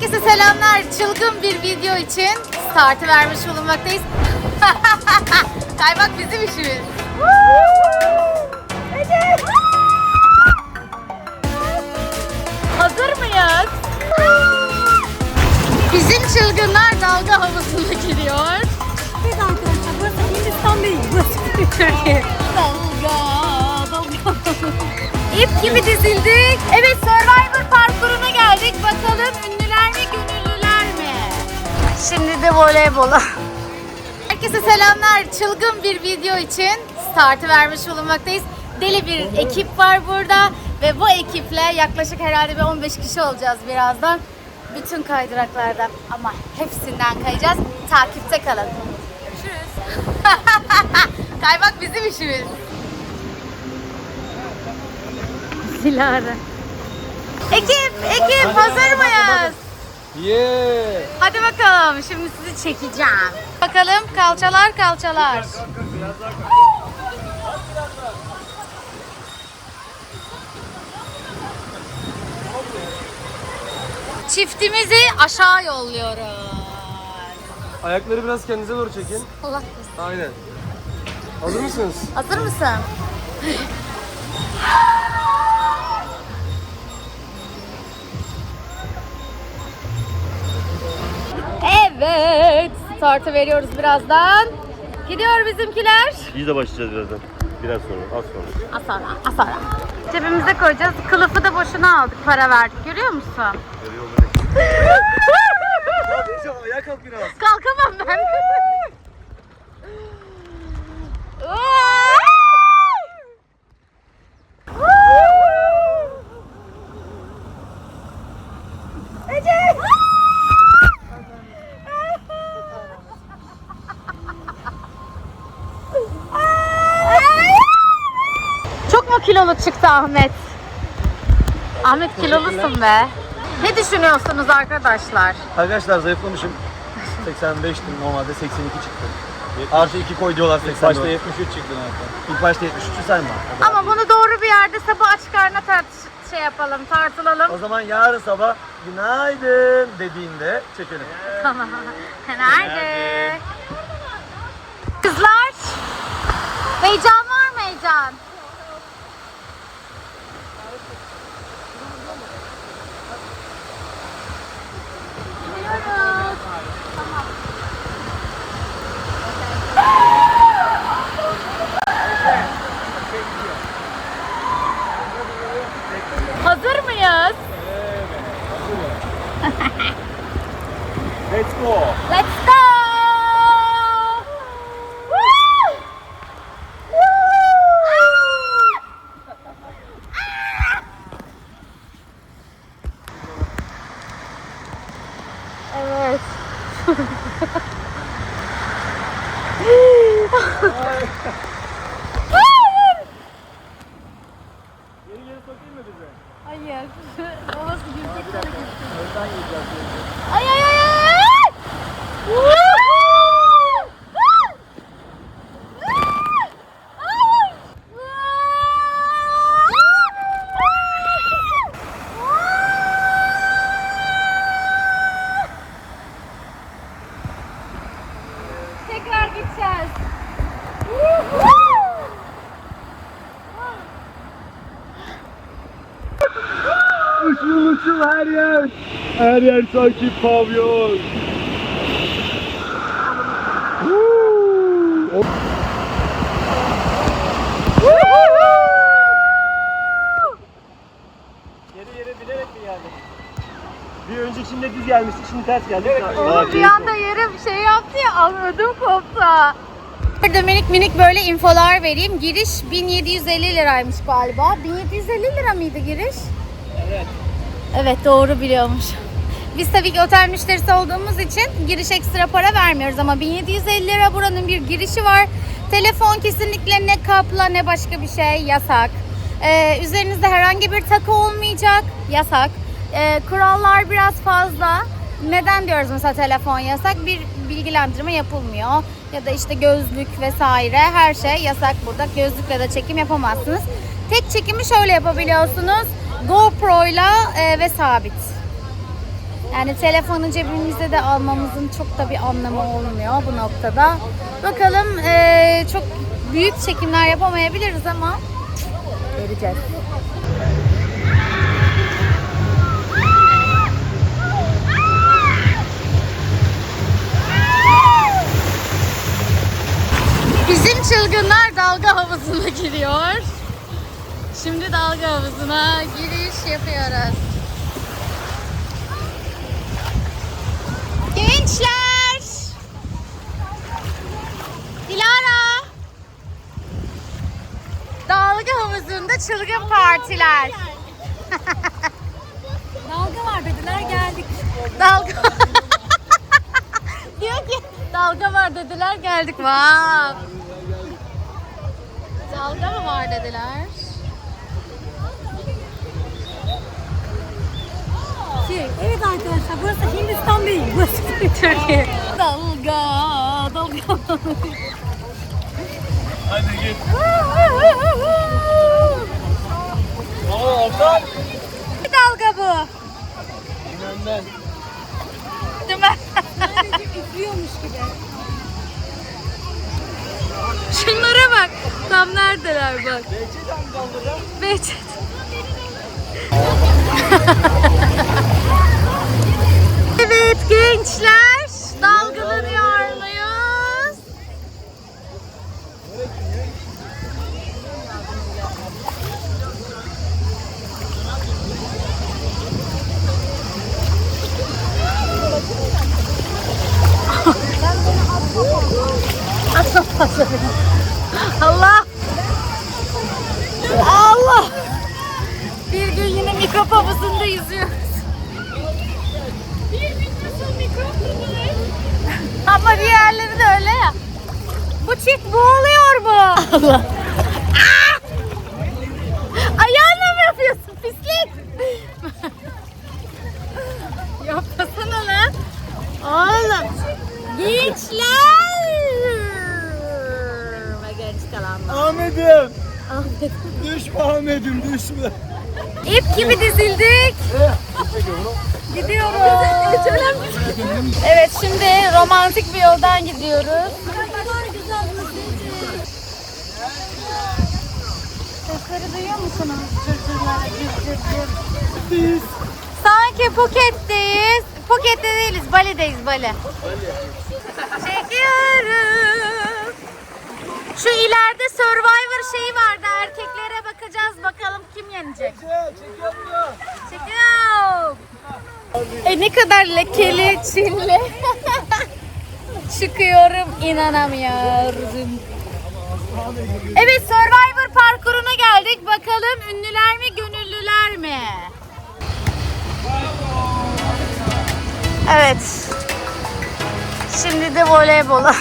Herkese selamlar. Çılgın bir video için startı vermiş bulunmaktayız. Kaymak bizim işimiz. Hazır mıyız? Bizim çılgınlar dalga havuzuna giriyor. Evet arkadaşlar burası Hindistan değil. Burası Türkiye. Dalga, dalga. İp gibi dizildik. Evet Survivor parkuruna geldik. Bakalım ünlüler mi gönüllüler mi? Şimdi de voleybola. Herkese selamlar. Çılgın bir video için startı vermiş bulunmaktayız. Deli bir ekip var burada ve bu ekiple yaklaşık herhalde bir 15 kişi olacağız birazdan. Bütün kaydıraklardan ama hepsinden kayacağız. Takipte kalın. Görüşürüz. Kaymak bizim işimiz. Dilara. Ekip, ekip hazır mıyız? Yeah. Hadi bakalım şimdi sizi çekeceğim. Bakalım kalçalar kalçalar. Çiftimizi aşağı yolluyoruz. Ayakları biraz kendinize doğru çekin. Allah. Aynen. Hazır mısınız? Hazır mısın? Startı veriyoruz birazdan. Gidiyor bizimkiler. Biz de başlayacağız birazdan. Biraz sonra, az sonra. Az sonra, az sonra. Cebimize koyacağız. Kılıfı da boşuna aldık, para verdik. Görüyor musun? Ayağa kalk biraz. Kalkamam ben. Çok kilolu çıktı Ahmet? Ahmet kilolusun be. Ne düşünüyorsunuz arkadaşlar? Arkadaşlar zayıflamışım. 85'tim normalde 82 çıktı. Artı 2 koy diyorlar 84. Başta 73 çıktın hatta. İlk başta 73'ü sayma. Ama bunu doğru bir yerde sabah açık karnına tart şey yapalım, tartılalım. O zaman yarın sabah günaydın dediğinde çekelim. Tamam. Nerede? Kızlar, heyecan var mı heyecan? Uçul her yer. Her yer sanki pavyon. Geri bilerek mi geldin? Bir öncekinde düz gelmiştik şimdi ters geldik. Oğlum bir anda yere bir şey yaptı ya ödüm koptu. Burada minik minik böyle infolar vereyim. Giriş 1750 liraymış galiba. 1750 lira mıydı giriş? Evet. Evet doğru biliyormuş. Biz tabii ki otel müşterisi olduğumuz için giriş ekstra para vermiyoruz ama 1750 lira buranın bir girişi var. Telefon kesinlikle ne kapla ne başka bir şey yasak. Ee, üzerinizde herhangi bir takı olmayacak yasak. Ee, kurallar biraz fazla. Neden diyoruz mesela telefon yasak? Bir bilgilendirme yapılmıyor. Ya da işte gözlük vesaire her şey yasak burada. Gözlükle de çekim yapamazsınız. Tek çekimi şöyle yapabiliyorsunuz. GoPro ile e, ve sabit. Yani telefonu cebimizde de almamızın çok da bir anlamı olmuyor bu noktada. Bakalım eee, çok büyük çekimler yapamayabiliriz ama göreceğiz. Bizim çılgınlar dalga havuzuna giriyor. Şimdi dalga havuzuna giriş yapıyoruz. Gençler! Dilara! Dalga havuzunda çılgın partiler. Dalga var dediler geldik. Dalga. Diyor ki dalga var dediler geldik. Vav. Dalga mı var dediler? Arkadaşlar burası Hindistan değil. Burası Türkiye. Dalga, dalga. Hadi git. Ama orta. Bir dalga bu. Değil mi? sadece üflüyormuş gibi. Şunlara bak. Tam neredeler bak. Behçet. evet Allah! Allah! Bir gün yine mikrop havuzunda yüzüyoruz. Ama diğerleri de öyle ya. Bu çift boğuluyor mu? Allah. Kalanlar. Ahmet'im. Düşme Ahmet'im düşme. İp gibi dizildik. Gidiyoruz. Evet şimdi romantik bir yoldan gidiyoruz. Sesleri duyuyor musunuz? Sanki Phuket'teyiz. Phuket'te değiliz, Bali'deyiz, Bali. Çekiyorum. Şu ileride Survivor şeyi vardı. Erkeklere bakacağız bakalım kim yenecek. Çekiyorum. E ne kadar lekeli çinli. Çıkıyorum inanamıyorum. Evet Survivor parkuruna geldik. Bakalım ünlüler mi gönüllüler mi? Evet. Şimdi de voleybola.